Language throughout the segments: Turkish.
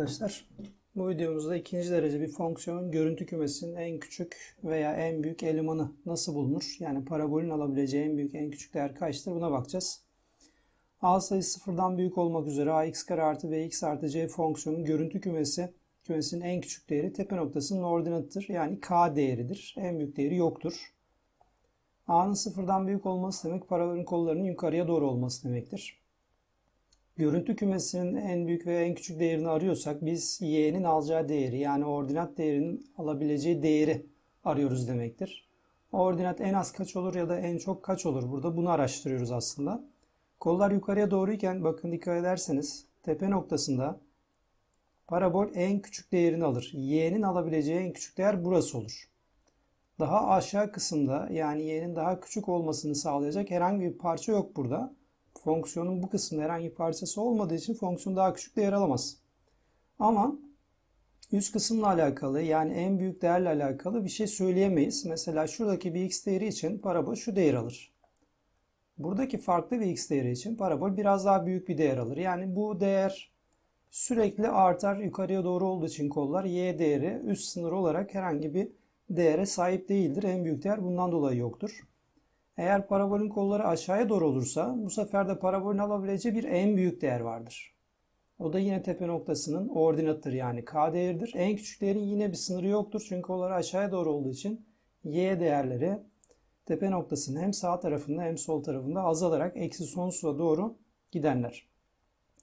arkadaşlar. Bu videomuzda ikinci derece bir fonksiyon görüntü kümesinin en küçük veya en büyük elemanı nasıl bulunur? Yani parabolün alabileceği en büyük en küçük değer kaçtır? Buna bakacağız. A sayısı sıfırdan büyük olmak üzere ax kare artı bx artı c fonksiyonun görüntü kümesi kümesinin en küçük değeri tepe noktasının ordinatıdır. Yani k değeridir. En büyük değeri yoktur. A'nın sıfırdan büyük olması demek parabolün kollarının yukarıya doğru olması demektir. Görüntü kümesinin en büyük ve en küçük değerini arıyorsak biz y'nin alacağı değeri yani ordinat değerinin alabileceği değeri arıyoruz demektir. Ordinat en az kaç olur ya da en çok kaç olur burada bunu araştırıyoruz aslında. Kollar yukarıya doğruyken bakın dikkat ederseniz tepe noktasında parabol en küçük değerini alır. Y'nin alabileceği en küçük değer burası olur. Daha aşağı kısımda yani y'nin daha küçük olmasını sağlayacak herhangi bir parça yok burada fonksiyonun bu kısmında herhangi bir parçası olmadığı için fonksiyon daha küçük değer alamaz. Ama üst kısımla alakalı yani en büyük değerle alakalı bir şey söyleyemeyiz. Mesela şuradaki bir x değeri için parabol şu değer alır. Buradaki farklı bir x değeri için parabol biraz daha büyük bir değer alır. Yani bu değer sürekli artar yukarıya doğru olduğu için kollar y değeri üst sınır olarak herhangi bir değere sahip değildir. En büyük değer bundan dolayı yoktur. Eğer parabolün kolları aşağıya doğru olursa bu sefer de parabolün alabileceği bir en büyük değer vardır. O da yine tepe noktasının ordinatıdır yani k değeridir. En küçük değerin yine bir sınırı yoktur çünkü kolları aşağıya doğru olduğu için y değerleri tepe noktasının hem sağ tarafında hem sol tarafında azalarak eksi sonsuza doğru gidenler.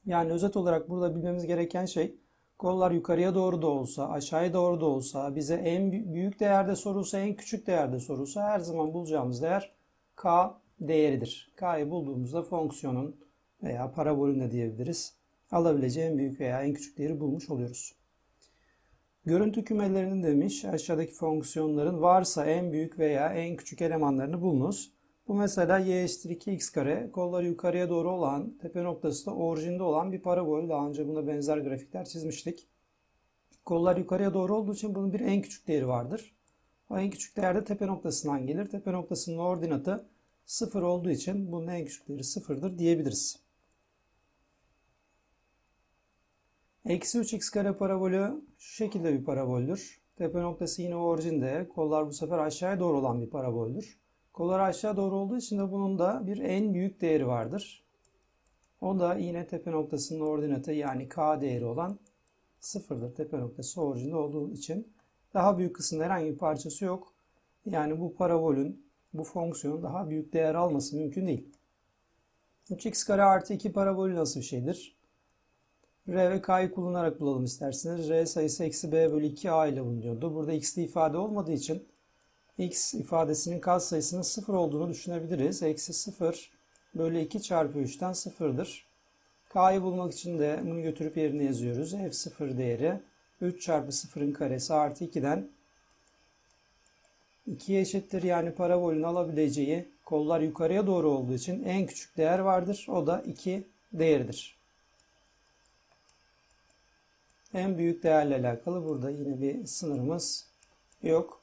Yani özet olarak burada bilmemiz gereken şey kollar yukarıya doğru da olsa, aşağıya doğru da olsa, bize en büyük değerde sorulsa, en küçük değerde sorulsa her zaman bulacağımız değer k değeridir. K'yı bulduğumuzda fonksiyonun veya parabolün de diyebiliriz. Alabileceği en büyük veya en küçük değeri bulmuş oluyoruz. Görüntü kümelerinin demiş aşağıdaki fonksiyonların varsa en büyük veya en küçük elemanlarını bulunuz. Bu mesela y eşittir 2x kare kolları yukarıya doğru olan tepe noktası da orijinde olan bir parabol. Daha önce buna benzer grafikler çizmiştik. Kollar yukarıya doğru olduğu için bunun bir en küçük değeri vardır. En küçük değer de tepe noktasından gelir. Tepe noktasının ordinatı 0 olduğu için bunun en küçük değeri 0'dır diyebiliriz. Eksi 3x kare parabolü şu şekilde bir paraboldür. Tepe noktası yine orijinde. Kollar bu sefer aşağıya doğru olan bir paraboldür. Kollar aşağı doğru olduğu için de bunun da bir en büyük değeri vardır. O da yine tepe noktasının ordinatı yani k değeri olan sıfırdır. Tepe noktası orijinde olduğu için daha büyük kısımda herhangi bir parçası yok. Yani bu parabolün, bu fonksiyonun daha büyük değer alması mümkün değil. 3x kare artı 2 parabolü nasıl bir şeydir? R ve K'yı kullanarak bulalım isterseniz. R sayısı eksi B bölü 2A ile bulunuyordu. Burada x'li ifade olmadığı için x ifadesinin kat sayısının 0 olduğunu düşünebiliriz. Eksi 0 bölü 2 çarpı 3'ten 0'dır. K'yı bulmak için de bunu götürüp yerine yazıyoruz. F0 değeri 3 çarpı 0'ın karesi artı 2'den 2'ye eşittir. Yani parabolün alabileceği kollar yukarıya doğru olduğu için en küçük değer vardır. O da 2 değeridir. En büyük değerle alakalı burada yine bir sınırımız yok.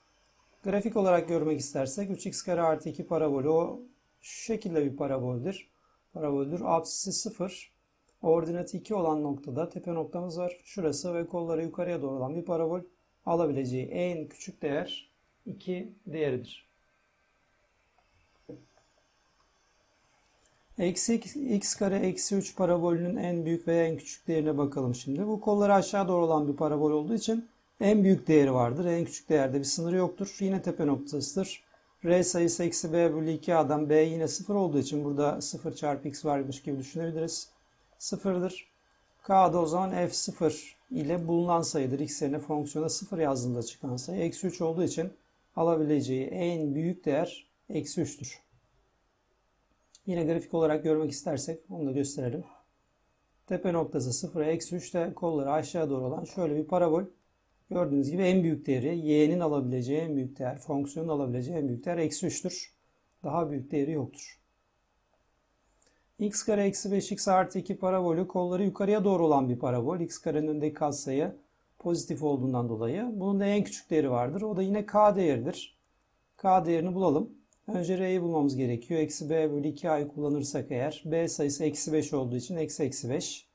Grafik olarak görmek istersek 3x kare artı 2 parabolü o şu şekilde bir paraboldür. Paraboldür. Apsisi 0. Ordinatı 2 olan noktada tepe noktamız var. Şurası ve kolları yukarıya doğru olan bir parabol alabileceği en küçük değer 2 değeridir. Eksi x kare eksi 3 parabolünün en büyük veya en küçük değerine bakalım şimdi. Bu kolları aşağı doğru olan bir parabol olduğu için en büyük değeri vardır. En küçük değerde bir sınırı yoktur. Yine tepe noktasıdır. R sayısı eksi b bölü 2a'dan b yine 0 olduğu için burada 0 çarpı x varmış gibi düşünebiliriz sıfırdır. K da o zaman F0 ile bulunan sayıdır. X yerine fonksiyona 0 yazdığında çıkan sayı. Eksi 3 olduğu için alabileceği en büyük değer eksi 3'tür. Yine grafik olarak görmek istersek onu da gösterelim. Tepe noktası 0'a eksi 3'te kolları aşağı doğru olan şöyle bir parabol. Gördüğünüz gibi en büyük değeri y'nin alabileceği en büyük değer, fonksiyonun alabileceği en büyük değer eksi 3'tür. Daha büyük değeri yoktur x kare eksi 5x artı 2 parabolü kolları yukarıya doğru olan bir parabol. x karenin önündeki katsayı pozitif olduğundan dolayı. Bunun da en küçük değeri vardır. O da yine k değeridir. k değerini bulalım. Önce r'yi bulmamız gerekiyor. Eksi b bölü 2a'yı kullanırsak eğer b sayısı eksi 5 olduğu için eksi eksi 5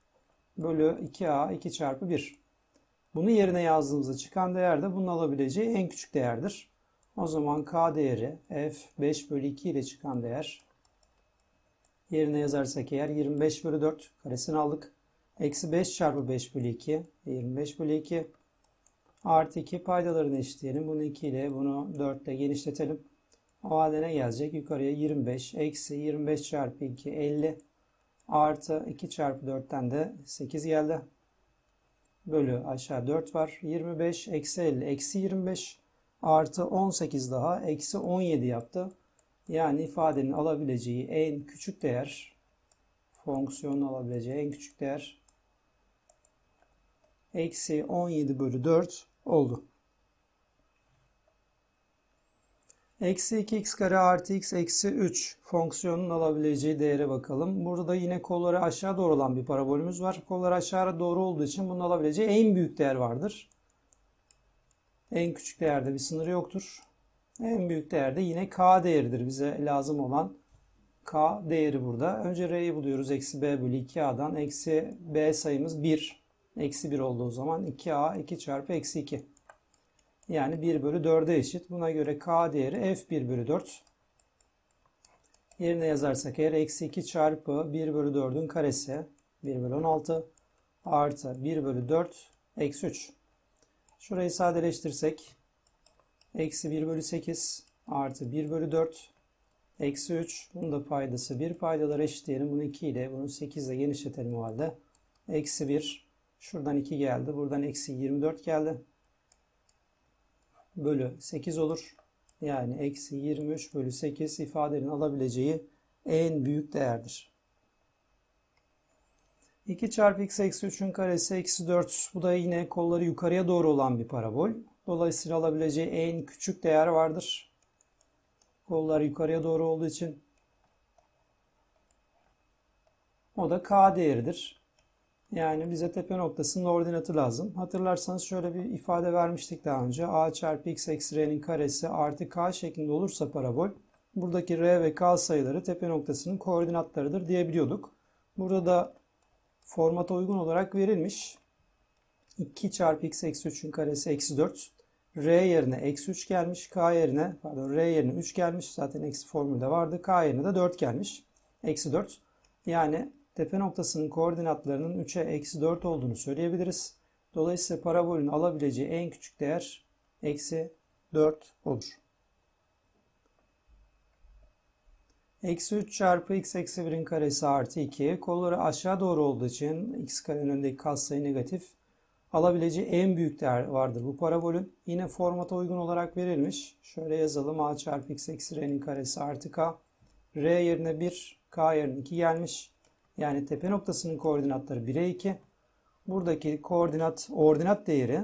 bölü 2a 2 çarpı 1. Bunu yerine yazdığımızda çıkan değer de bunun alabileceği en küçük değerdir. O zaman k değeri f 5 bölü 2 ile çıkan değer yerine yazarsak eğer 25 bölü 4 karesini aldık. Eksi 5 çarpı 5 bölü 2 25 bölü 2 artı 2 paydalarını eşitleyelim. Bunu 2 ile bunu 4 ile genişletelim. O halde ne gelecek? Yukarıya 25 eksi 25 çarpı 2 50 artı 2 çarpı 4'ten de 8 geldi. Bölü aşağı 4 var. 25 eksi 50 eksi 25 artı 18 daha eksi 17 yaptı. Yani ifadenin alabileceği en küçük değer fonksiyonun alabileceği en küçük değer eksi 17 bölü 4 oldu. Eksi 2x kare artı x eksi 3 fonksiyonun alabileceği değere bakalım. Burada yine kolları aşağı doğru olan bir parabolümüz var. Kolları aşağı doğru olduğu için bunun alabileceği en büyük değer vardır. En küçük değerde bir sınırı yoktur. En büyük değerde yine k değeridir. Bize lazım olan k değeri burada. Önce r'yi buluyoruz. Eksi b bölü 2a'dan. Eksi b sayımız 1. Eksi 1 olduğu zaman 2a 2 çarpı eksi 2. Yani 1 bölü 4'e eşit. Buna göre k değeri f1 bölü 4. Yerine yazarsak eğer eksi 2 çarpı 1 bölü 4'ün karesi 1 bölü 16 artı 1 bölü 4 eksi 3. Şurayı sadeleştirsek eksi 1 bölü 8 artı 1 bölü 4 eksi 3. Bunun da paydası 1 paydalar eşitleyelim. Bunu 2 ile bunu 8 ile genişletelim o halde. Eksi 1. Şuradan 2 geldi. Buradan eksi 24 geldi bölü 8 olur. Yani eksi 23 bölü 8 ifadenin alabileceği en büyük değerdir. 2 çarpı x eksi 3'ün karesi eksi 4. Bu da yine kolları yukarıya doğru olan bir parabol. Dolayısıyla alabileceği en küçük değer vardır. Kollar yukarıya doğru olduğu için. O da k değeridir. Yani bize tepe noktasının ordinatı lazım. Hatırlarsanız şöyle bir ifade vermiştik daha önce. a çarpı x eksi r'nin karesi artı k şeklinde olursa parabol. Buradaki r ve k sayıları tepe noktasının koordinatlarıdır diyebiliyorduk. Burada da formata uygun olarak verilmiş. 2 çarpı x eksi 3'ün karesi eksi 4. R yerine eksi 3 gelmiş. K yerine pardon R yerine 3 gelmiş. Zaten eksi formülde vardı. K yerine de 4 gelmiş. Eksi 4. Yani tepe noktasının koordinatlarının 3'e eksi 4 olduğunu söyleyebiliriz. Dolayısıyla parabolün alabileceği en küçük değer eksi 4 olur. Eksi 3 çarpı x eksi 1'in karesi artı 2. Kolları aşağı doğru olduğu için x karenin önündeki katsayı negatif. Alabileceği en büyük değer vardır bu parabolün. Yine formata uygun olarak verilmiş. Şöyle yazalım. a çarpı x eksi r'nin karesi artı k. r yerine 1, k yerine 2 gelmiş. Yani tepe noktasının koordinatları 1'e 2. Buradaki koordinat ordinat değeri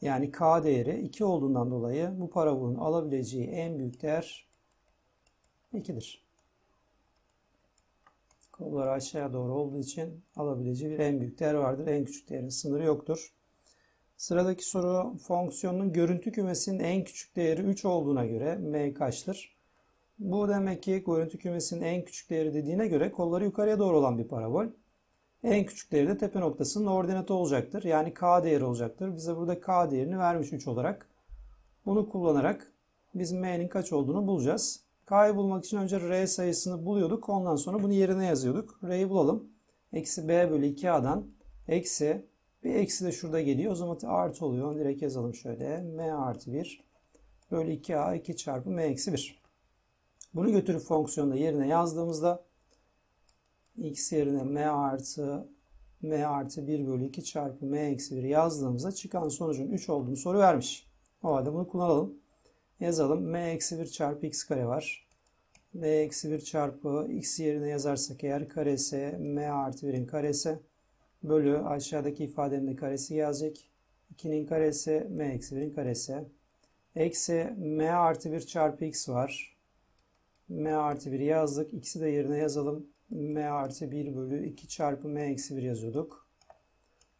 yani k değeri 2 olduğundan dolayı bu parabolun alabileceği en büyük değer 2'dir. Kollar aşağıya doğru olduğu için alabileceği bir en büyük değer vardır. En küçük değerin sınırı yoktur. Sıradaki soru fonksiyonun görüntü kümesinin en küçük değeri 3 olduğuna göre m kaçtır? Bu demek ki görüntü kümesinin en küçük değeri dediğine göre kolları yukarıya doğru olan bir parabol. En küçük değeri de tepe noktasının ordinatı olacaktır. Yani k değeri olacaktır. Bize burada k değerini vermiş 3 olarak. Bunu kullanarak biz m'nin kaç olduğunu bulacağız. K'yı bulmak için önce r sayısını buluyorduk. Ondan sonra bunu yerine yazıyorduk. r'yi bulalım. Eksi b bölü 2a'dan eksi bir eksi de şurada geliyor. O zaman artı oluyor. Onu direkt yazalım şöyle. m artı 1 bölü 2a 2 çarpı m eksi 1. Bunu götürüp fonksiyonda yerine yazdığımızda x yerine m artı m artı 1 bölü 2 çarpı m eksi 1 yazdığımızda çıkan sonucun 3 olduğunu soru vermiş. O halde bunu kullanalım. Yazalım. m eksi 1 çarpı x kare var. m eksi 1 çarpı x yerine yazarsak eğer karesi m artı 1'in karesi bölü aşağıdaki ifadenin de karesi gelecek. 2'nin karesi m eksi 1'in karesi. Eksi m artı 1 çarpı x var m artı 1 yazdık. X'i de yerine yazalım. m artı 1 bölü 2 çarpı m eksi 1 yazıyorduk.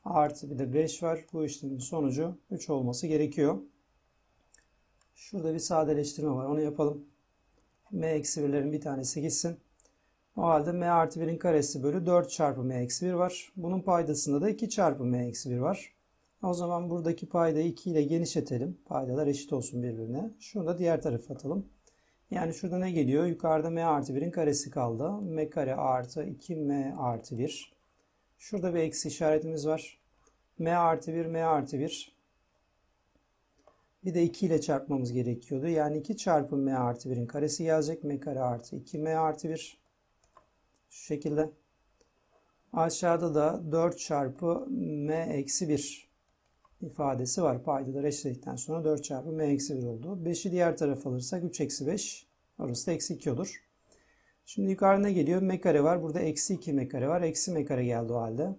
Artı bir de 5 var. Bu işlemin sonucu 3 olması gerekiyor. Şurada bir sadeleştirme var. Onu yapalım. m eksi 1'lerin bir tanesi gitsin. O halde m artı 1'in karesi bölü 4 çarpı m eksi 1 var. Bunun paydasında da 2 çarpı m eksi 1 var. O zaman buradaki paydayı 2 ile genişletelim. Paydalar eşit olsun birbirine. Şunu da diğer tarafa atalım. Yani şurada ne geliyor? Yukarıda m artı 1'in karesi kaldı. m kare artı 2m artı 1. Şurada bir eksi işaretimiz var. m artı 1, m artı 1. Bir de 2 ile çarpmamız gerekiyordu. Yani 2 çarpı m artı 1'in karesi gelecek. m kare artı 2m artı 1. Şu şekilde. Aşağıda da 4 çarpı m eksi 1 ifadesi var. Paydaları eşitledikten sonra 4 çarpı m eksi 1 oldu. 5'i diğer tarafa alırsak 3 eksi 5. Orası da eksi 2 olur. Şimdi yukarıda geliyor? m kare var. Burada eksi 2 m kare var. Eksi m kare geldi o halde.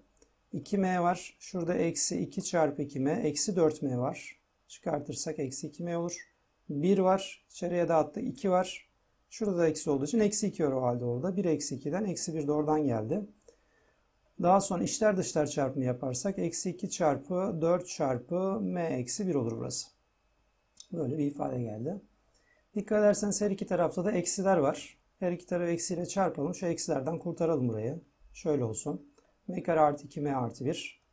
2m var. Şurada eksi 2 çarpı 2m. Eksi 4m var. Çıkartırsak eksi 2m olur. 1 var. İçeriye dağıttı. 2 var. Şurada da eksi olduğu için eksi 2 var o halde orada. 1 eksi 2'den eksi 1 de oradan geldi. Daha sonra içler dışlar çarpımı yaparsak eksi 2 çarpı 4 çarpı m eksi 1 olur burası. Böyle bir ifade geldi. Dikkat ederseniz her iki tarafta da eksiler var. Her iki tarafı eksiyle çarpalım. Şu eksilerden kurtaralım burayı. Şöyle olsun. m kare artı 2m artı 1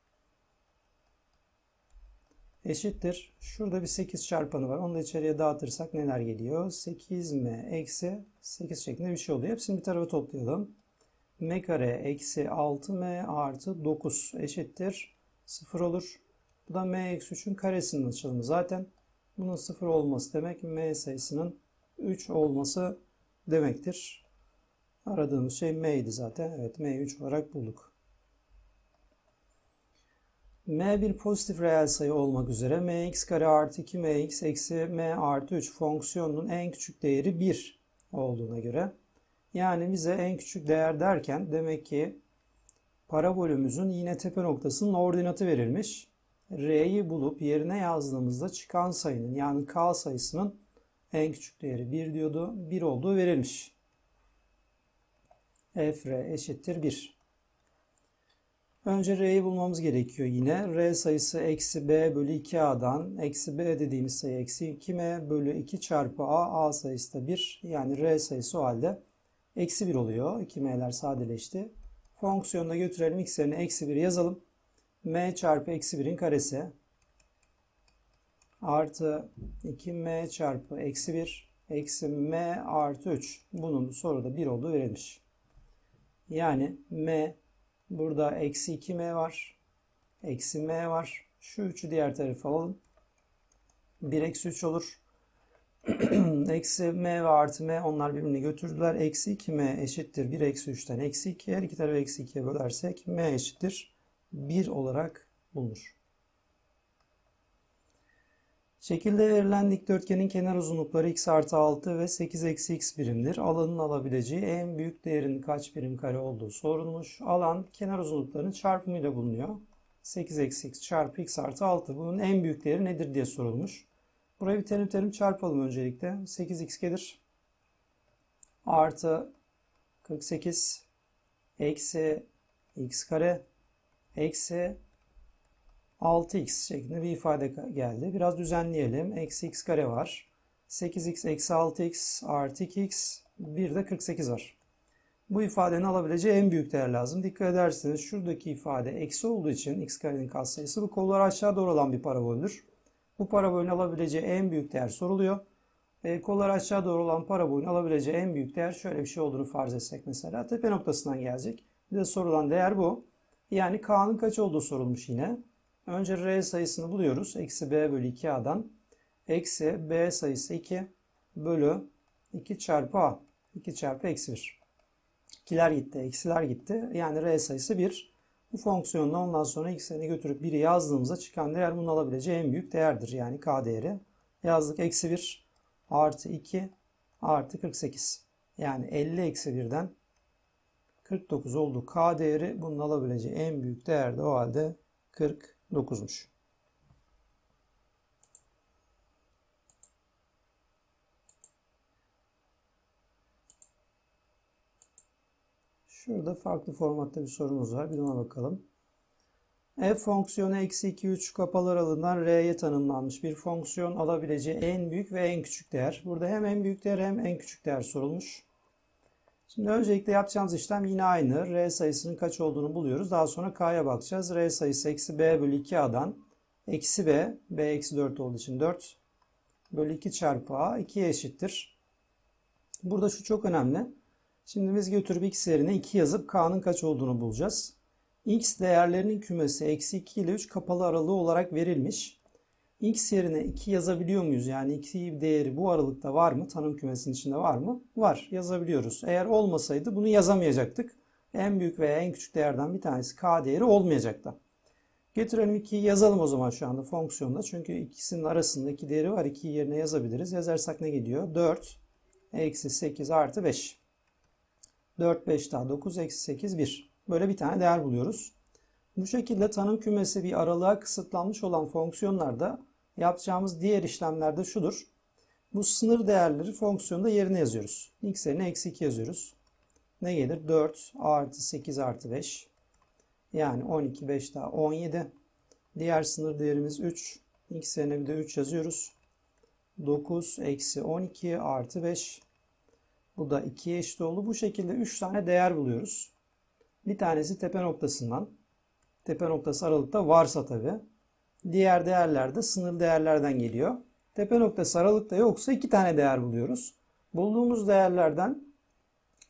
eşittir. Şurada bir 8 çarpanı var. Onu da içeriye dağıtırsak neler geliyor? 8m eksi 8 şeklinde bir şey oluyor. Hepsini bir tarafa toplayalım m kare eksi 6m artı 9 eşittir 0 olur. Bu da m eksi 3'ün karesinin açılımı zaten. Bunun 0 olması demek m sayısının 3 olması demektir. Aradığımız şey m'ydi zaten. Evet m'yi 3 olarak bulduk. M bir pozitif reel sayı olmak üzere mx kare artı 2mx eksi m artı 3 fonksiyonunun en küçük değeri 1 olduğuna göre yani bize en küçük değer derken demek ki parabolümüzün yine tepe noktasının ordinatı verilmiş. R'yi bulup yerine yazdığımızda çıkan sayının yani K sayısının en küçük değeri 1 diyordu. 1 olduğu verilmiş. F eşittir 1. Önce R'yi bulmamız gerekiyor yine. R sayısı eksi B bölü 2A'dan eksi B dediğimiz sayı eksi 2M bölü 2 çarpı A. A sayısı da 1. Yani R sayısı o halde Eksi 1 oluyor. 2m'ler sadeleşti. Fonksiyonuna götürelim. x yerine eksi 1 yazalım. m çarpı eksi 1'in karesi artı 2m çarpı eksi 1 eksi m artı 3. Bunun soruda 1 olduğu verilmiş. Yani m burada eksi 2m var. Eksi m var. Şu 3'ü diğer tarafa alalım. 1 eksi 3 olur. eksi m ve artı m onlar birbirini götürdüler. Eksi 2m eşittir 1 eksi 3'ten eksi 2. Her iki tarafı eksi 2'ye bölersek m eşittir 1 olarak bulunur. Şekilde verilen dikdörtgenin kenar uzunlukları x artı 6 ve 8 eksi x birimdir. Alanın alabileceği en büyük değerin kaç birim kare olduğu sorulmuş. Alan kenar uzunluklarının çarpımıyla bulunuyor. 8 eksi x çarpı x artı 6. Bunun en büyük değeri nedir diye sorulmuş. Burayı bir terim terim çarpalım öncelikle. 8x gelir. Artı 48 eksi x kare eksi 6x şeklinde bir ifade geldi. Biraz düzenleyelim. Eksi x kare var. 8x eksi 6x artı 2x bir de 48 var. Bu ifadenin alabileceği en büyük değer lazım. Dikkat ederseniz şuradaki ifade eksi olduğu için x karenin katsayısı bu kollar aşağı doğru olan bir paraboldür. Bu parabolün alabileceği en büyük değer soruluyor. E, kollar aşağı doğru olan parabolün alabileceği en büyük değer şöyle bir şey olduğunu farz etsek mesela. Tepe noktasından gelecek. Bir de sorulan değer bu. Yani K'nın kaç olduğu sorulmuş yine. Önce R sayısını buluyoruz. Eksi B bölü 2A'dan. Eksi B sayısı 2 bölü 2 çarpı A. 2 çarpı eksi 1. İkiler gitti, eksiler gitti. Yani R sayısı 1. Bu fonksiyonla ondan sonra x'ini götürüp 1'i yazdığımızda çıkan değer bunun alabileceği en büyük değerdir. Yani k değeri. Yazdık eksi 1 artı 2 artı 48. Yani 50 eksi 1'den 49 oldu. K değeri bunun alabileceği en büyük değer de o halde 49'muş. Şurada farklı formatta bir sorumuz var. Bir ona bakalım. f fonksiyonu eksi 2 3 kapalı aralığından r'ye tanımlanmış bir fonksiyon alabileceği en büyük ve en küçük değer. Burada hem en büyük değer hem en küçük değer sorulmuş. Şimdi öncelikle yapacağımız işlem yine aynı. R sayısının kaç olduğunu buluyoruz. Daha sonra K'ya bakacağız. R sayısı eksi B bölü 2A'dan Eksi b, b eksi 4 olduğu için 4 bölü 2 çarpı a 2'ye eşittir. Burada şu çok önemli. Şimdi biz götürüp x yerine 2 yazıp k'nın kaç olduğunu bulacağız. x değerlerinin kümesi eksi 2 ile 3 kapalı aralığı olarak verilmiş. X yerine 2 yazabiliyor muyuz? Yani 2 değeri bu aralıkta var mı? Tanım kümesinin içinde var mı? Var. Yazabiliyoruz. Eğer olmasaydı bunu yazamayacaktık. En büyük veya en küçük değerden bir tanesi k değeri olmayacaktı. Getirelim 2'yi yazalım o zaman şu anda fonksiyonda. Çünkü ikisinin arasında 2 değeri var. 2'yi yerine yazabiliriz. Yazarsak ne gidiyor? 4 eksi 8 artı 5. 4, 5 daha 9, eksi 8, 1. Böyle bir tane değer buluyoruz. Bu şekilde tanım kümesi bir aralığa kısıtlanmış olan fonksiyonlarda yapacağımız diğer işlemlerde şudur. Bu sınır değerleri fonksiyonda yerine yazıyoruz. x yerine eksi 2 yazıyoruz. Ne gelir? 4 artı 8 artı 5. Yani 12, 5 daha 17. Diğer sınır değerimiz 3. x yerine bir de 3 yazıyoruz. 9 eksi 12 artı 5. Bu da 2'ye eşit oldu. Bu şekilde 3 tane değer buluyoruz. Bir tanesi tepe noktasından. Tepe noktası aralıkta varsa tabi. Diğer değerler de sınır değerlerden geliyor. Tepe noktası aralıkta yoksa 2 tane değer buluyoruz. Bulduğumuz değerlerden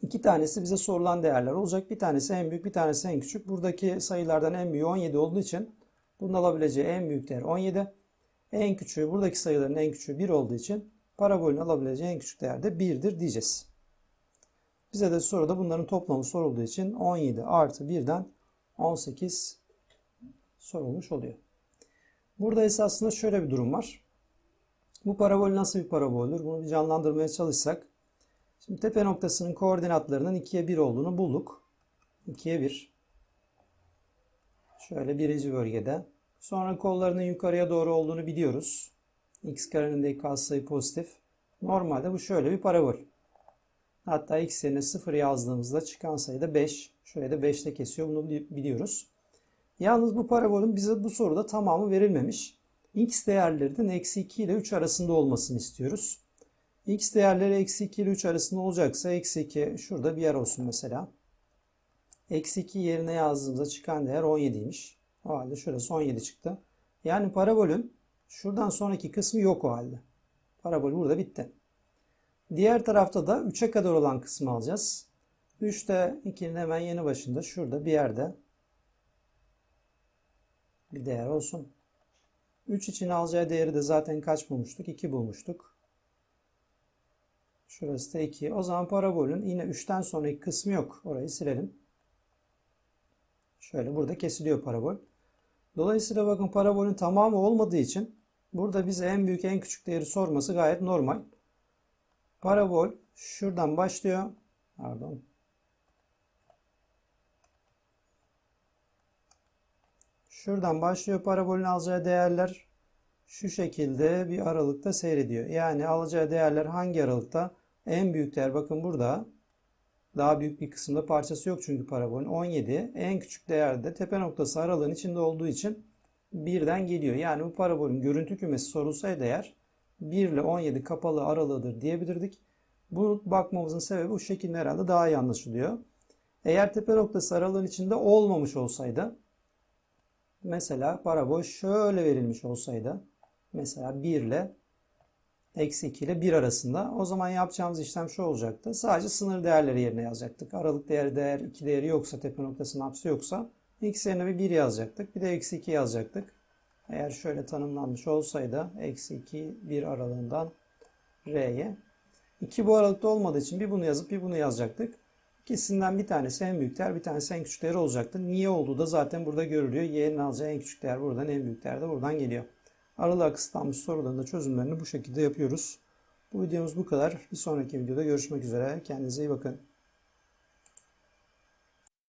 iki tanesi bize sorulan değerler olacak. Bir tanesi en büyük, bir tanesi en küçük. Buradaki sayılardan en büyüğü 17 olduğu için bunun alabileceği en büyük değer 17. En küçüğü, buradaki sayıların en küçüğü 1 olduğu için parabolün alabileceği en küçük değer de 1'dir diyeceğiz. Bize de soruda bunların toplamı sorulduğu için 17 artı 1'den 18 sorulmuş oluyor. Burada esasında şöyle bir durum var. Bu parabol nasıl bir paraboldür? Bunu bir canlandırmaya çalışsak. Şimdi tepe noktasının koordinatlarının 2'ye 1 olduğunu bulduk. 2'ye 1. Şöyle birinci bölgede. Sonra kollarının yukarıya doğru olduğunu biliyoruz. X karenin de katsayı pozitif. Normalde bu şöyle bir parabol. Hatta x yerine 0 yazdığımızda çıkan sayı da 5. Şuraya da 5 ile kesiyor. Bunu biliyoruz. Yalnız bu parabolün bize bu soruda tamamı verilmemiş. x değerlerinin eksi 2 ile 3 arasında olmasını istiyoruz. x değerleri eksi 2 ile 3 arasında olacaksa eksi 2 şurada bir yer olsun mesela. Eksi 2 yerine yazdığımızda çıkan değer 17'ymiş. O halde şurası 17 çıktı. Yani parabolün şuradan sonraki kısmı yok o halde. Parabol burada bitti. Diğer tarafta da 3'e kadar olan kısmı alacağız. 3 de 2'nin hemen yeni başında şurada bir yerde bir değer olsun. 3 için alacağı değeri de zaten kaç bulmuştuk? 2 bulmuştuk. Şurası da 2. O zaman parabolün yine 3'ten sonraki kısmı yok. Orayı silelim. Şöyle burada kesiliyor parabol. Dolayısıyla bakın parabolün tamamı olmadığı için burada bize en büyük en küçük değeri sorması gayet normal. Parabol şuradan başlıyor. Pardon. Şuradan başlıyor parabolün alacağı değerler şu şekilde bir aralıkta seyrediyor. Yani alacağı değerler hangi aralıkta? En büyük değer bakın burada. Daha büyük bir kısımda parçası yok çünkü parabolün 17. En küçük değer de tepe noktası aralığın içinde olduğu için birden geliyor. Yani bu parabolün görüntü kümesi sorulsaydı eğer 1 ile 17 kapalı aralığıdır diyebilirdik. Bu bakmamızın sebebi bu şekilde herhalde daha iyi anlaşılıyor. Eğer tepe noktası aralığın içinde olmamış olsaydı mesela parabol şöyle verilmiş olsaydı mesela 1 ile eksi 2 ile 1 arasında o zaman yapacağımız işlem şu olacaktı. Sadece sınır değerleri yerine yazacaktık. Aralık değeri değer 2 değeri yoksa tepe noktasının hapsi yoksa x yerine bir 1 yazacaktık. Bir de eksi 2 yazacaktık. Eğer şöyle tanımlanmış olsaydı eksi 2 1 aralığından r'ye 2 bu aralıkta olmadığı için bir bunu yazıp bir bunu yazacaktık. İkisinden bir tanesi en büyük değer, bir tanesi en küçük değer olacaktı. Niye olduğu da zaten burada görülüyor. Y'nin alacağı en küçük değer buradan, en büyük değer de buradan geliyor. Aralığa kısıtlanmış soruların da çözümlerini bu şekilde yapıyoruz. Bu videomuz bu kadar. Bir sonraki videoda görüşmek üzere. Kendinize iyi bakın.